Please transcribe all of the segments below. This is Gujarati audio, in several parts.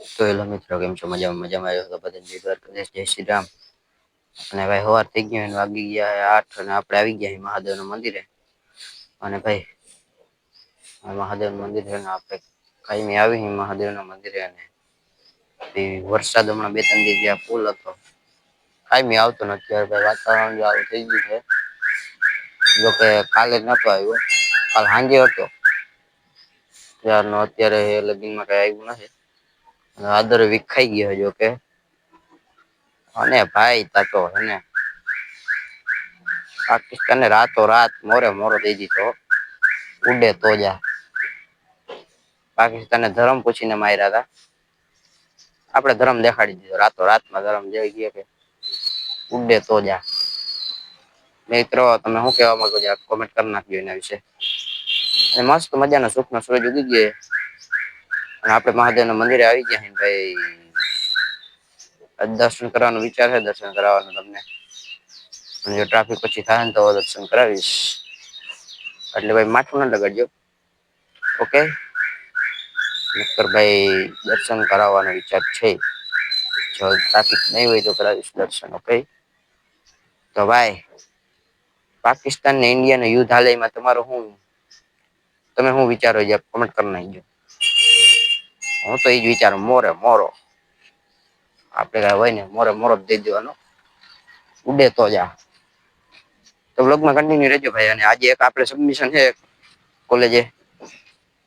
તો હેલો મિત્રો, કેમ છો? મજામાં મજામાં આવ્યો તો જય દ્વારકાધીશ જય શ્રી રામ. અને ભાઈ સવાર થઈ ગયો એને વાગી ગયા આઠ અને આપણે આવી ગયા મહાદેવ મહાદેવના મંદિરે. અને ભાઈ મહાદેવનું મંદિર છે ને આપણે કાયમી આવી મહાદેવ મહાદેવના મંદિરે અને વરસાદ હમણાં બે ત્રણ દિવસ જ્યાં હતો. કાયમી આવતો નથી ભાઈ, વાતાવરણ આવું થઈ ગયું છે. જોકે કાલે નતો આવ્યો, કાલ સાંજે હતો. ત્યારનો અત્યારે લગીનમાં કઈ આવ્યું નથી. આદર વિખાઈ ગયો જો કે. અને ભાઈ તાતો હને પાકિસ્તાને રાતો રાત મોરે મોરો દઈ દીધો ઉડે તો જા. પાકિસ્તાને ધર્મ પૂછીને માર્યા હતા આપણે ધર્મ દેખાડી દીધો. રાતો રાતમાં ધર્મ જઈ ગયો કે. ઉડે તો જા. મિત્રો, તમે શું કહેવા માંગો છો? કોમેન્ટ કરી નાખજો એના વિશે. અને મસ્ત મજાનો સુખનો સૂરજ ઉગી ગયો અને આપણે મહાદેવના મંદિરે આવી ગયા છીએ ભાઈ આજ દર્શન કરવાનો વિચાર છે દર્શન કરાવવાનો તમને અને જો ટ્રાફિક પછી થાય ને તો દર્શન કરાવીશ એટલે ભાઈ માથું ના લગાડજો ઓકે નક્કર ભાઈ દર્શન કરાવવાનો વિચાર છે જો ટ્રાફિક નહીં હોય તો કરાવીશ દર્શન ઓકે તો ભાઈ પાકિસ્તાન ને ઇન્ડિયા નું યુદ્ધ હાલે એમાં તમારો શું તમે શું વિચારો છે કોમેન્ટ કરી નાખજો હું તો એ જ વિચારું, મોરે મોરો. આપણે કઈ હોય ને, મોરે મોરો જ દઈ દેવાનો. ઉડે તો જા. તો બ્લોગમાં કન્ટિન્યુ રહેજો ભાઈ, અને આજે એક આપણે સબમિશન છે કોલેજે.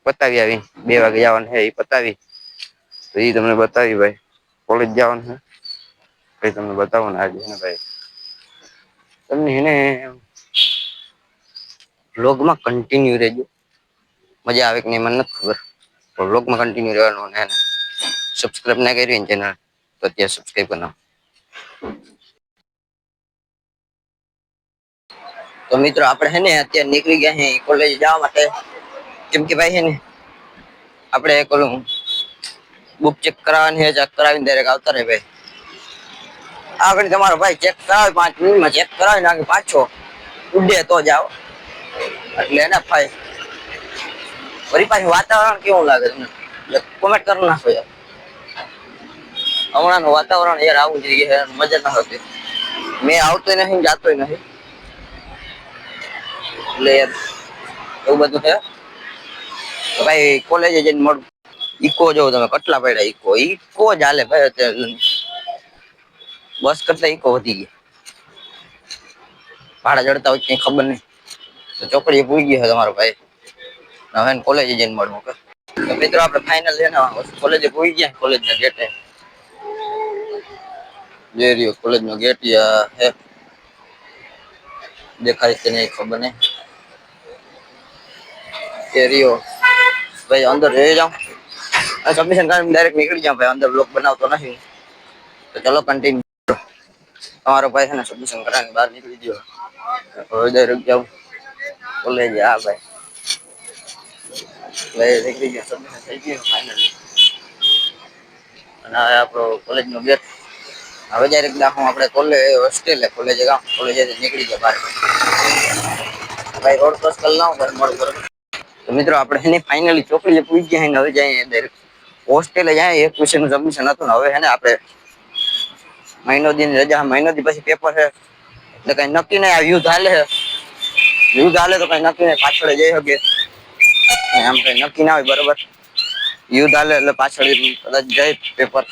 પતાવી આવી, બે વાગે જવાનું છે એ પતાવી. તો એ તમને બતાવી ભાઈ, કોલેજ જવાનું છે. ભાઈ તમને બતાવો ને આજે ને ભાઈ. તમને એને બ્લોગમાં કન્ટિન્યુ રહેજો. મજા આવે કે નહીં, મને નથી ખબર. પણ બ્લોગમાં કન્ટિન્યુ રહેવાનું અને સબસ્ક્રાઇબ ના કરી ને ચેનલ તો અત્યારે સબસ્ક્રાઇબ કરી નાખો તો મિત્રો આપણે હે ને અત્યારે નીકળી ગયા છે કોલેજ જવા માટે કેમ કે ભાઈ છે ને આપણે એક ઓલું બુક ચેક કરાવવાની છે ચેક કરાવીને ડાયરેક્ટ આવતા રહે ભાઈ આગળ તમારો ભાઈ ચેક કરાવે પાંચ મિનિટમાં ચેક કરાવી નાખે પાછો ઉડે તો જાઓ એટલે એને ભાઈ વળી પાછું વાતાવરણ કેવું લાગે તમને કોમેન્ટ કરી નાખો યાર હમણાંનું વાતાવરણ યાર આવું જ છે મજા ના હતી મેં આવતો નથી જાતો નથી એટલે યાર એવું બધું છે તો ભાઈ કોલેજે જઈને મળું ઈકો જોવો તમે કેટલા પડ્યા ઈકો ઈકો જ હાલે ભાઈ અત્યારે બસ કરતા ઈકો વધી ગયા ભાડા ચડતા હોય કઈ ખબર નહીં તો ચોકડીએ પૂરી ગયો છે તમારો ભાઈ હવે કોલેજે જઈને મળવું કે મિત્રો, આપણે ફાઇનલ છે ને કોલેજે પૂરી ગયા કોલેજના ગેટે જે રહ્યો કોલેજનો ગેટ હે દેખાય કે નહીં, ખબર નહીં. એ રહ્યો. ભાઈ, અંદર જઈ જાઉં સબમિશન કરીને ડાયરેક્ટ નીકળી જાઉં ભાઈ, અંદર બ્લોક બનાવતો નથી. તો ચલો કન્ટિન્યુ તમારો ભાઈ છે ને સબમિશન કરાવીને બહાર નીકળી ગયો. હવે ડાયરેક્ટ જાઉં કોલેજ આ ભાઈ. ભાઈ નીકળી ગયા સબમિશન થઈ ગયું ફાઇનલી અને હવે આપણો કોલેજનો ગેટ હવે ડાયરેક્ટ દાખવું આપણે કોલેજ હોસ્ટેલે કોલેજે ગામ કોલેજે નીકળી ગયા બહાર ભાઈ રોડ ક્રોસ કરી લાવું ઘર મળું બરોબર તો મિત્રો આપણે એને ફાઇનલી ચોકડીએ પૂછી ગયા ને હવે જાય ડાયરેક્ટ હોસ્ટેલે જાય એક વિષયનું સબમિશન હતું ને હવે હે ને આપણે મહિનો દિન રજા મહિનો દી પછી પેપર છે એટલે કઈ નક્કી નહીં આ યુદ્ધ હાલે છે યુદ્ધ હાલે તો કઈ નક્કી નહીં પાછળ જઈ શકે આમ કઈ નક્કી ના હોય બરોબર યુદ્ધ હાલે એટલે પાછળ કદાચ જાય પેપર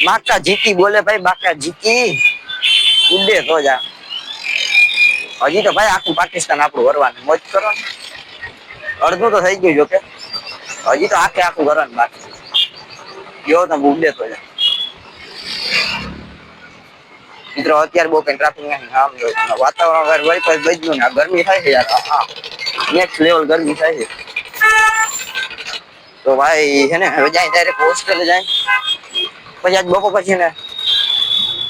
બાકા જીકી બોલે ભાઈ બાકા જીકી ઉડે તો જા હજી તો ભાઈ આખું પાકિસ્તાન આપણું વરવાનું મોજ કરો ને અડધું તો થઈ ગયું જોકે હજી તો આખે આખું કરવાનું બાકી ગયો તો ઉડે તો જા મિત્રો અત્યારે બહુ કઈ ટ્રાફિક નથી આમ જો વાતાવરણ વગર વળી પછી બદલ્યું ને આ ગરમી થાય છે યાર હા નેક્સ્ટ લેવલ ગરમી થાય છે તો ભાઈ છે ને હવે જાય ડાયરેક્ટ હોસ્ટેલે જાય પછી આજ બપોર પછી ને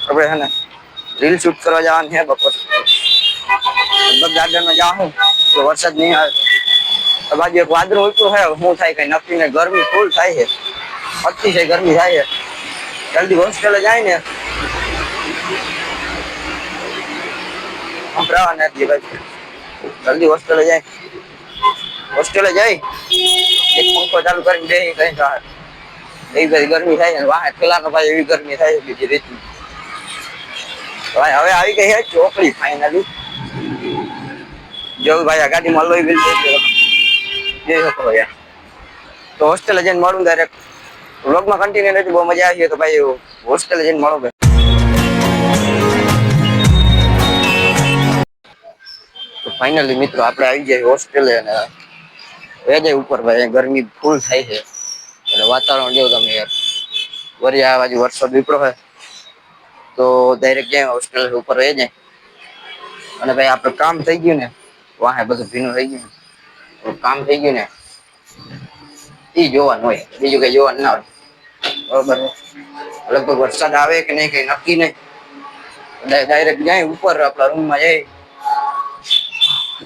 આપણે છે ને રીલ શૂટ કરવા જવાનું છે બપોર લગભગ ગાર્ડનમાં જાઉં તો વરસાદ નહીં આવે તો બાજુ એક વાદળું ઉઠું છે શું થાય કઈ નક્કી ને ગરમી ફૂલ થાય છે અતિશય ગરમી થાય છે જલ્દી હોસ્ટેલે જાય ને સંભળાવા નથી ભાઈ જલ્દી હોસ્ટેલે જાય હોસ્ટેલે જાય એક પંખો ચાલુ કરીને બે કઈ થાય એવી બધી ગરમી થાય છે વાહે પેલા ભાઈ એવી ગરમી થાય છે બીજી રીતની ભાઈ હવે આવી ગઈ છે ચોકડી ફાઇનલી જો ભાઈ આ ગાડીમાં લોહી બિલ જઈ શકો યાર તો હોસ્ટેલ જઈને મળું ડાયરેક્ટ વ્લોગમાં કન્ટિન્યુ નથી બહુ મજા આવી છે તો ભાઈ હોસ્ટેલ જઈને મળો ભાઈ તો ફાઇનલી મિત્રો આપણે આવી જાય હોસ્ટેલે અને વેજે ઉપર ભાઈ ગરમી ફૂલ થાય છે. એટલે વાતાવરણ જો તમે યાર. વરી આ બાજુ વરસાદ વિપરો હોય તો ડાયરેક્ટ જાય હોસ્ટેલ ઉપર રહી જાય અને ભાઈ, આપણે કામ થઈ ગયું ને, વાહે બધું ભીનું થઈ ગયું. કામ થઈ ગયું ને એ જોવાનું હોય. બીજું કઈ જોવાનું ના હોય. બરોબર લગભગ વરસાદ આવે કે નહીં, કઈ નક્કી નહીં. ડાયરેક્ટ જાય ઉપર આપણા રૂમમાં જાય.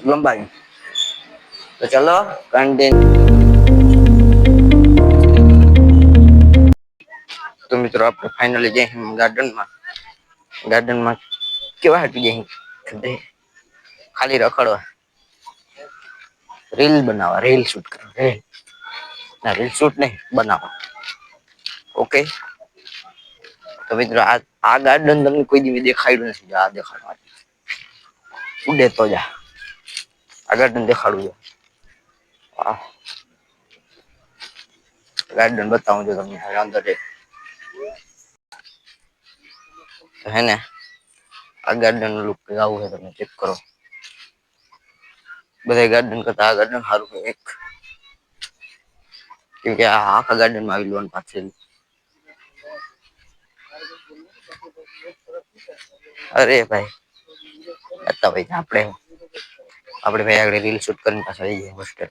લંબાવી તો ચલો કન્ટિન્યુ તો મિત્રો, આપણે ફાઇનલી જઈ ગાર્ડનમાં ગાર્ડનમાં કેવા હટી જઈ ખાલી રખડવા. રીલ બનાવવા રીલ શૂટ કરવા. રીલ ના રીલ શૂટ નહીં, બનાવવા. ઓકે તો મિત્રો, આ આ ગાર્ડન તમને કોઈ દિવસ દેખાડ્યું નથી. આ દેખાડવા. ઉડે તો જા. આ ગાર્ડન દેખાડું છે ગાર્ડન બતાવું છું તમને હવે અંદર તો હે ને આ ગાર્ડનનું લુક આવું છે તમે ચેક કરો બધા ગાર્ડન કરતા આ ગાર્ડન સારું છે એક કેમ કે આ આખા ગાર્ડનમાં આવી લોન પાછળ અરે ભાઈ ભાઈ આપણે આપણે ભાઈ આગળ રીલ શૂટ કરીને પાછા આવી જઈએ હોસ્ટેલ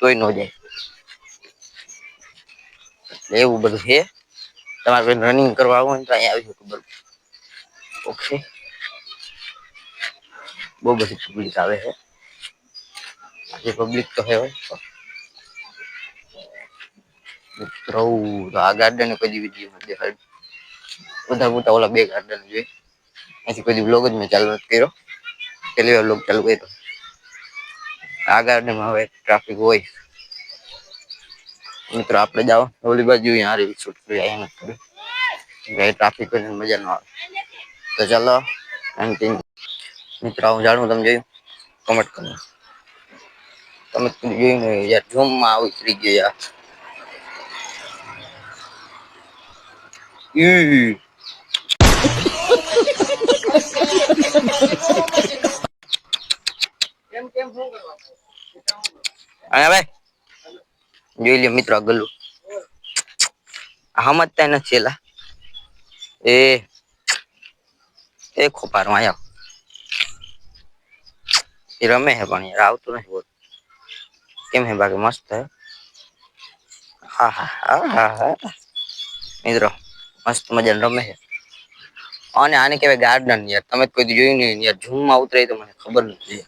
તોય ન જાય. એટલે એવું બધું છે. તમારે કોઈ રનિંગ કરવા આવો ને તો અહીંયા આવી શકો બરોબર ઓકે બહુ બધી પબ્લિક આવે છે. આજે પબ્લિક તો હે હોય. મિત્રો આ ગાર્ડન કદી વીડિયો દેખાડ બધા મોટા ઓલા બે ગાર્ડન જોઈએ અહીંથી કોઈ બ્લોગ જ મેં ચાલુ નથી કર્યો. પહેલી વાર બ્લોગ ચાલુ કર્યો. આ ગાર્ડનમાં હવે ટ્રાફિક હોય. મિત્રો, આપણે જાઓ. ઓલી બાજુ અહીંયા રીલ શૂટ કરી અહીંયા ટ્રાફિક હોય મજા ન આવે. તો ચાલો કન્ટિન્યુ મિત્રો, હું જાણું તમે જોયું? કમેન્ટ કરો. તમે જોયું ને યાર ઝૂમમાં આવી ઉતરી ગયો. યાર જોઈ લ્યો મિત્રો ગલ્લું. સમજતા નથી એલા એ એ ખોપારમાં આયા. એ રમે હે પણ યાર, આવતું નથી બોલ. કેમ હે બાકી મસ્ત હે હા હા હા હા હા. મિત્રો, મસ્ત મજા રમે છે. અને આને કહેવાય ગાર્ડન યાર. તમે કોઈ જોયું નહીં યાર. ઝૂમમાં ઉતરે તો મને ખબર નથી.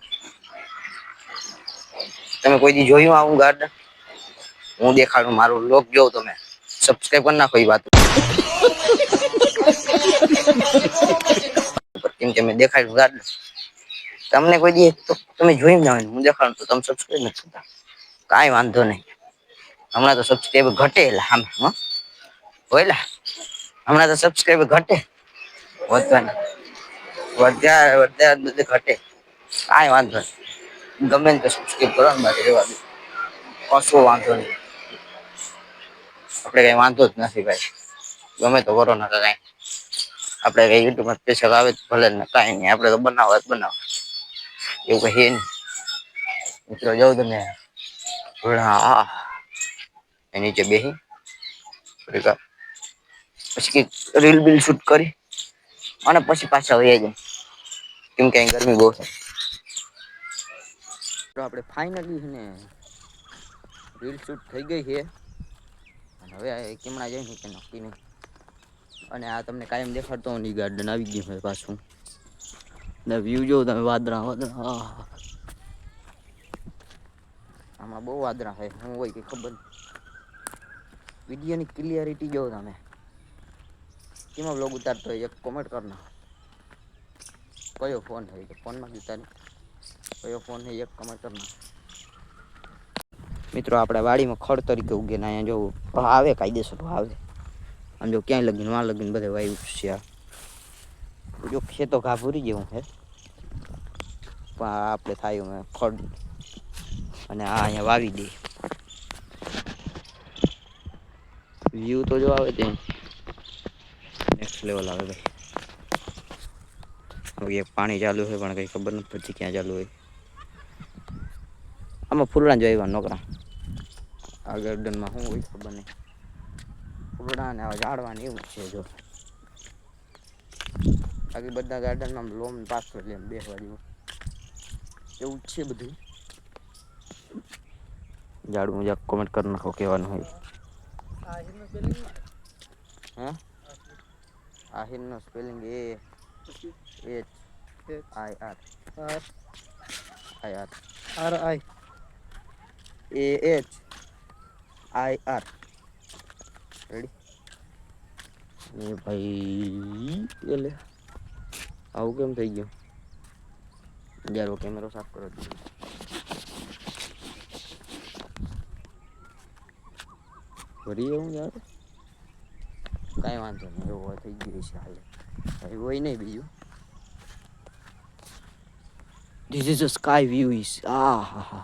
તમે કોઈ દી જોયું આવું ગાર્ડન હું દેખાડું મારું લોક જોઉં તમે સબસ્ક્રાઇબ કરી નાખો એ વાત કેમ કે મેં દેખાડ્યું ગાર્ડન તમને કોઈ દી તો તમે જોઈ ના હોય ને હું દેખાડું તો તમે સબસ્ક્રાઇબ નથી કરતા કાંઈ વાંધો નહીં હમણાં તો સબસ્ક્રાઈબર ઘટે એટલે આમ હં હોયલા હમણાં તો સબસ્ક્રાઈબર ઘટે વધવાના વધ્યા વધ્યા બધે ઘટે કાંઈ વાંધો નહીં ગમે ને સબસ્ક્રાઈબ કરો ને બાકી રહેવા દે. કશો વાંધો નહીં. આપણે કઈ વાંધો જ નથી ભાઈ. ગમે તો કરો ને કાંઈ. આપણે કઈ યુટ્યુબમાં સ્પેશિયલ આવે તો ભલે ને કાંઈ નહીં. આપણે તો બનાવો જ બનાવવા. એવું કહીએ નહીં. મિત્રો જાઉં તમે. હા. એ નીચે બેસી પછી રીલ બિલ શૂટ કરી. અને પછી પાછા વહી જાય કેમ કે ગરમી બહુ છે. તો આપણે ફાઇનલી છે ને રીલ શૂટ થઈ ગઈ છે અને હવે આ કેમણા જાય ને કે નક્કી નહીં અને આ તમને કાયમ દેખાડતો હો ની ગાર્ડન આવી ગયું હોય પાછું ને વ્યૂ જોવ તમે વાદળા વાદળા આહા. આમાં બહુ વાદળા છે હું હોય કે ખબર વિડીયોની ક્લિયરિટી જોવો તમે કેમાં બ્લોગ ઉતારતો હોય એક કોમેન્ટ કરના કયો ફોન હોય કે ફોનમાં જ ઉતારી કયો ફોન છે એક કમેન્ટ કરના મિત્રો આપણે વાડીમાં ખડ તરીકે ઉગે ને અહીંયા જોવું આવે કાયદેસર આવે આમ જો ક્યાંય લગીને વાં લગીને બધે વાયુ છે આ. જો ખેતો ઘા ભૂરી જેવું છે પણ આ આપણે થાય અમે ખડ અને આ અહીંયા વાવી દે વ્યૂ તો જો આવે ત્યાં નેક્સ્ટ લેવલ આવે ભાઈ હવે એક પાણી ચાલુ છે પણ કઈ ખબર નથી પડતી ક્યાં ચાલુ હોય આમાં ફૂલડા જોઈ નોકરા આ ગાર્ડનમાં શું હોય ખબર નહીં ફૂલડા ને આવા ઝાડવા ને એવું જ છે જો બાકી બધા ગાર્ડનમાં લોમ પાછળ એટલે એમ બેસવા જેવું એવું જ છે બધું ઝાડું મુજબ કોમેન્ટ કરી નાખો કહેવાનું હોય હા આહિરનો spelling A H I R I R R I A H I R ready એ ભાઈ એટલે આવું કેમ થઈ ગયું યાર કેમેરો સાફ કરો ભરી એવું યાર કાંઈ વાંધો નહીં એવું હોય થઈ ગયું છે હાલે એવું હોય નહીં બીજું This is a sky view is ah ha ha.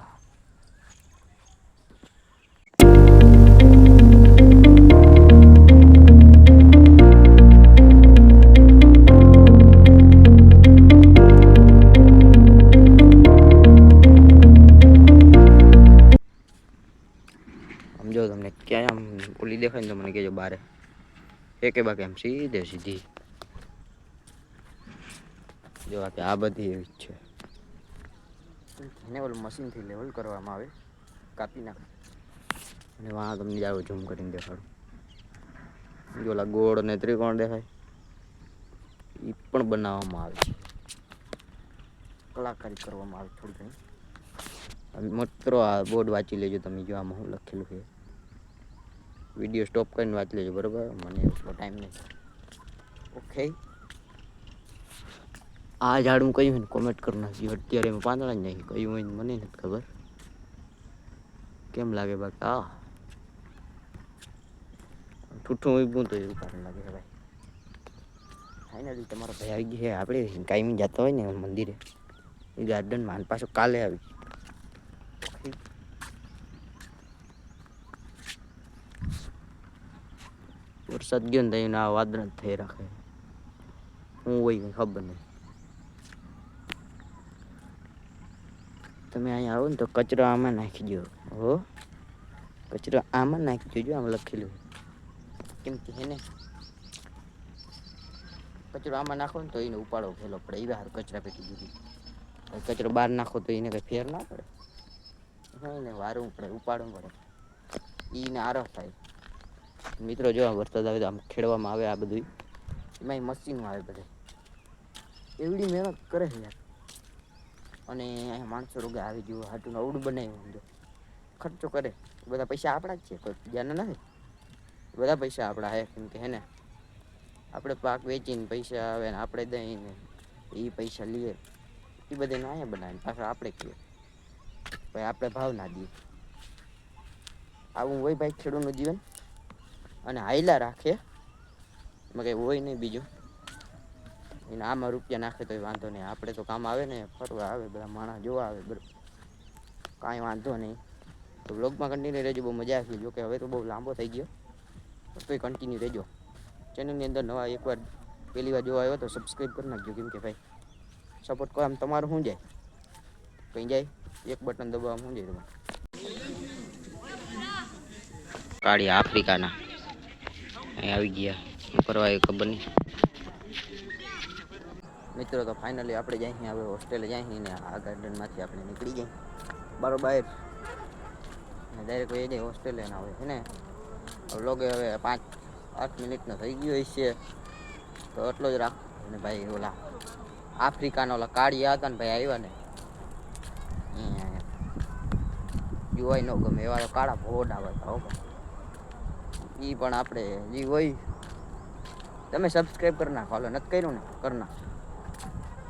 દેખાય ને તો મને કહેજો બારે. એકે બાકી એમ સીધે સીધી. જો કે આ બધી એવી જ છે. એને ઓલું મશીનથી લેવલ કરવામાં આવે. કાપી નાખે. અને વાં તમને જાવ ઝૂમ કરીને દેખાડું. જો ઓલા ગોળ અને ત્રિકોણ દેખાય. એ પણ બનાવવામાં આવે છે. કલાકારી કરવામાં આવે થોડી ઘણી. મિત્રો, આ બોર્ડ વાંચી લેજો તમે, જો આમાં હું લખેલું છે. વીડિયો સ્ટોપ કરીને વાંચી લેજો, બરાબર? મને એટલો ટાઈમ નહીં. ઓકે આ ઝાડું કયું હોય ને કોમેન્ટ કરી નાખજો. અત્યારે એમાં પાંદડા જ નહીં, કયું હોય મને નથી ખબર. કેમ લાગે બાકી? હા. ઠૂઠું ઉભું તો એવું કારણ લાગે છે ભાઈ. ફાઇનલી તમારો ભાઈ આવી ગયો છે. આપણે કાયમી જતા હોય ને મંદિરે. એ ગાર્ડનમાં પાછો કાલે આવી વરસાદ ગયો ને ત્યાં આ વાદળ થઈ રાખે. હું હોય કંઈ ખબર નહીં. તમે અહીંયા આવો ને તો કચરો આમાં નાખી દો હો? કચરો આમાં નાખી દેજો આમ લખેલું કેમ કે હે ને, કચરો આમાં નાખો ને તો એને ઉપાડો ફેલો પડે. એ બહાર કચરા પેટી દીધી કચરો બહાર નાખો તો એને કંઈ ફેર ના પડે. હા એને વારવું પડે, ઉપાડવું પડે. એને આરફ થાય. મિત્રો જો વરસાદ આવે તો આમ ખેડવામાં આવે આ બધું એમાંય મશીનો આવે બધે. એવડી મહેનત કરે છે યાર. અને અહીંયા માણસો રોગે આવી ગયું, હાટું અવડું બનાવ્યું સમજો ખર્ચો કરે. બધા પૈસા આપણા જ છે, કોઈ બીજાના નથી. બધા પૈસા આપણા હે કેમ કે હે ને. આપણે પાક વેચીને પૈસા આવે ને આપણે દઈને એ પૈસા લઈએ. એ બધાને અહીંયા બનાવીને પાછળ આપણે કહીએ. ભાઈ, આપણે ભાવ ના દઈએ. આવું હોય ભાઈ ખેડૂતનું જીવન. અને હાઈલા રાખે. એમાં કંઈ હોય નહીં બીજું. એને આમાં રૂપિયા નાખે તો વાંધો નહીં. આપણે તો કામ આવે ને, ફરવા આવે, બધા માણસ જોવા આવે બરાબર કાંઈ વાંધો નહીં. તો બ્લોગમાં કન્ટિન્યુ રહેજો, બહુ મજા આવી જો કે હવે તો બહુ લાંબો થઈ ગયો. તોય કન્ટિન્યુ રહેજો. ચેનલની અંદર નવા એકવાર પહેલી વાર જોવા આવ્યો તો સબસ્ક્રાઈબ કરી નાખજો. કેમ કે ભાઈ સપોર્ટ કરો. આમ તમારું શું જાય? કંઈ જાય? એક બટન દબાવવા શું જાય તમારે? કાળી આફ્રિકાના. અહીં આવી ગયા. શું કરવા એ ખબર નહીં. મિત્રો, તો ફાઇનલી આપણે જઈ હવે હોસ્ટેલે જઈ ને આ ગાર્ડનમાંથી આપણે નીકળી જઈ બરોબર ડાયરેક્ટ એ જઈ હોસ્ટેલે ના હોય છે ને? વ્લોગ હવે પાંચ, આઠ મિનિટનો થઈ ગયો છે તો એટલો જ રાખ. અને ભાઈ ઓલા આફ્રિકાના ઓલા કાળિયા હતા ને ભાઈ આવ્યા ને. જોવાય ન ગમે એવા કાળા ભોડ આવે હો એ પણ આપણે જે હોય. તમે સબસ્ક્રાઈબ કરી નાખો. હાલો, નથી કર્યું ને? કરી નાખો.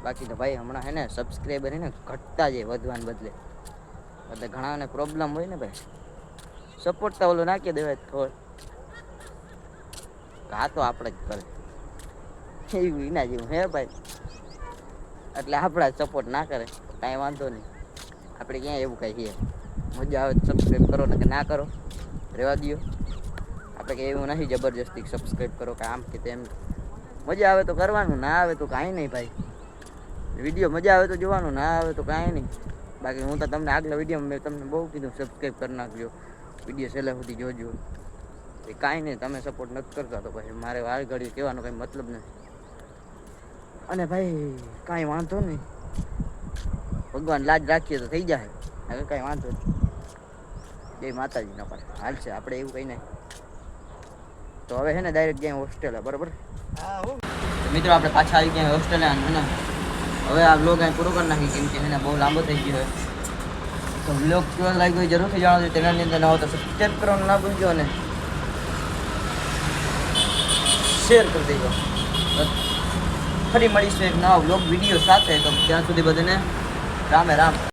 બાકી તો ભાઈ હમણાં હે ને સબસ્ક્રાઈબર હે ને ઘટતા જાય વધવાને બદલે. એટલે ઘણાને પ્રોબ્લેમ હોય ને ભાઈ. સપોર્ટ તો ઓલો નાખી દેવાય થોડ આ તો આપણે જ કરે. એવું એના જેવું હે ભાઈ. એટલે આપણા સપોર્ટ ના કરે. કાંઈ વાંધો નહીં. આપણે ક્યાં એવું કહીએ. મજા આવે સબસ્ક્રાઈબ કરો ને કે ના કરો. રહેવા દ્યો. આપણે કે એવું નથી, જબરજસ્તી સબસ્ક્રાઈબ કરો કે આમ કે તેમ. મજા આવે તો કરવાનું, ના આવે તો કાંઈ નહીં ભાઈ. વીડિયો મજા આવે તો જોવાનું, ના આવે તો કાંઈ નહીં. બાકી હું તો તમને આગલા વિડીયોમાં મેં તમને બહુ કીધું સબસ્ક્રાઈબ કરી નાખજો. વીડિયો છેલ્લા સુધી જોજો. એ કાંઈ નહીં, તમે સપોર્ટ નથી કરતા તો પછી મારે વાર ઘડી કહેવાનો કંઈ મતલબ નથી. અને ભાઈ, કાંઈ વાંધો નહીં. ભગવાન લાજ રાખીએ તો થઈ જાય. હવે કાંઈ વાંધો નહીં. જય માતાજી પર હાલ છે, આપણે એવું કંઈ નહીં. તો હવે છે ને ડાયરેક્ટ ગયા હોસ્ટેલે બરાબર? મિત્રો આપણે પાછા આવી ગયા હોસ્ટેલે અને હવે આ બ્લોગ અહીં પૂરો કરી નાખી કેમ કે એને બહુ લાંબો થઈ ગયો તો બ્લોગ કેવો લાગ્યો એ જરૂરથી જણાવજો ચેનલની અંદર ન હોય તો સબસ્ક્રાઈબ કરવાનું ના ભૂલજો અને શેર કરી દેજો. ફરી મળીશું એક નવા બ્લોગ વીડિયો સાથે તો ત્યાં સુધી બધાને રામે રામ.